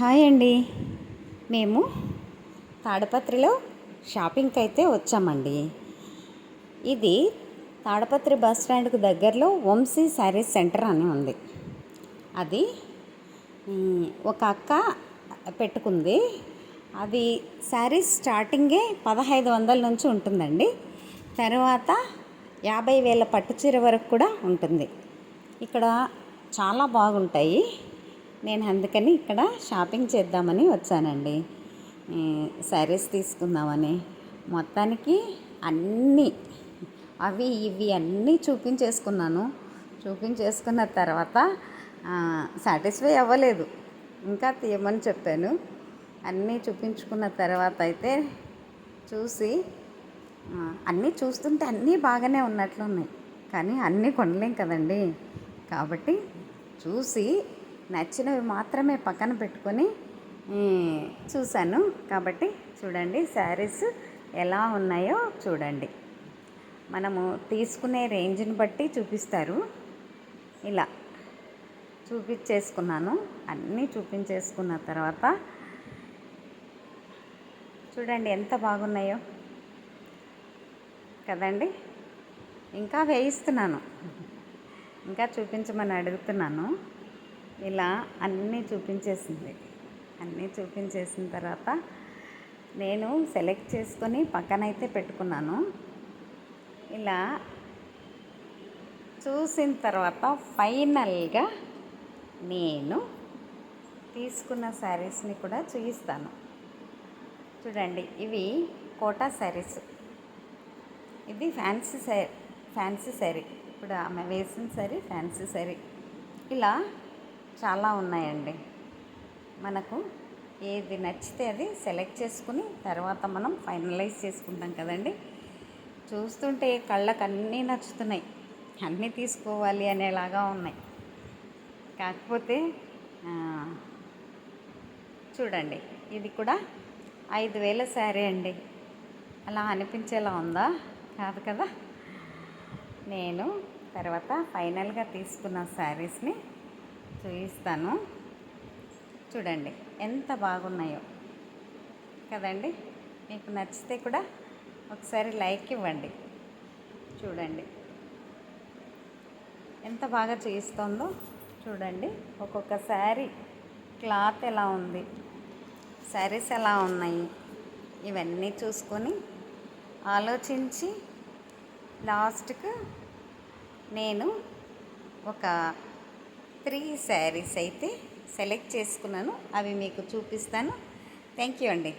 Hi అండి. మేము తాడపత్రిలో షాపింగ్కి అయితే వచ్చామండి. ఇది తాడపత్రి బస్ స్టాండ్కు దగ్గరలో వంశీ శారీస్ సెంటర్ అని ఉంది. అది ఒక అక్క పెట్టుకుంది. అది శారీస్ స్టార్టింగే పదహైదు వందల నుంచి ఉంటుందండి. తర్వాత యాభై వేల పట్టు చీర వరకు కూడా ఉంటుంది. ఇక్కడ చాలా బాగుంటాయి. నేను అందుకని ఇక్కడ షాపింగ్ చేద్దామని వచ్చానండి. శారీస్ తీసుకుందామని. మొత్తానికి అన్నీ అవి ఇవి అన్నీ చూపించేసుకున్నాను. చూపించేసుకున్న తర్వాత సాటిస్ఫై అవ్వలేదు. ఇంకా తీయమని చెప్పాను. అన్నీ చూపించుకున్న తర్వాత అయితే చూసి అన్నీ చూస్తుంటే అన్నీ బాగానే ఉన్నట్లున్నాయి. కానీ అన్నీ కొనలేం కదండి. కాబట్టి చూసి నచ్చినవి మాత్రమే పక్కన పెట్టుకొని చూశాను. కాబట్టి చూడండి శారీస్ ఎలా ఉన్నాయో చూడండి. మనము తీసుకునే రేంజ్ని బట్టి చూపిస్తారు. ఇలా చూపించేసుకున్నాను. అన్నీ చూపించేసుకున్న తర్వాత చూడండి ఎంత బాగున్నాయో. కదండి? ఇంకా వేయిస్తున్నాను. ఇంకా చూపించమని అడుగుతున్నాను. ఇలా అన్నీ చూపించేసింది. అన్నీ చూపించేసిన తర్వాత నేను సెలెక్ట్ చేసుకొని పక్కనైతే పెట్టుకున్నాను. ఇలా చూసిన తర్వాత ఫైనల్గా నేను తీసుకున్న శారీస్ని కూడా చూపిస్తాను చూడండి ఇవి కోటా శారీస్. ఇది ఫ్యాన్సీ శారీ ఫ్యాన్సీ శారీ. ఇప్పుడు ఆమె వేసిన శారీ ఫ్యాన్సీ శారీ. ఇలా చాలా ఉన్నాయండి. మనకు ఏది నచ్చితే అది సెలెక్ట్ చేసుకుని తర్వాత మనం ఫైనలైజ్ చేసుకుంటాం కదండి. చూస్తుంటే కళ్ళకు అన్నీ నచ్చుతున్నాయి. అన్నీ తీసుకోవాలి అనేలాగా ఉన్నాయి. కాకపోతే చూడండి ఇది కూడా ఐదు వేల శారీ అండి. అలా అనిపించేలా ఉందా? కాదు కదా? నేను తర్వాత ఫైనల్గా తీసుకున్న శారీస్ని చూపిస్తాను చూడండి ఎంత బాగున్నాయో. కదండి? మీకు నచ్చితే కూడా ఒకసారి లైక్ ఇవ్వండి. చూడండి. ఎంత బాగా చూపిస్తుందో చూడండి. ఒక్కొక్క శారీ క్లాత్ ఎలా ఉంది? శారీస్ ఎలా ఉన్నాయి? ఇవన్నీ చూసుకొని ఆలోచించి లాస్ట్కు నేను ఒక త్రీ శారీస్ అయితే సెలెక్ట్ చేసుకున్నాను. అవి మీకు చూపిస్తాను. థ్యాంక్ యూ అండి.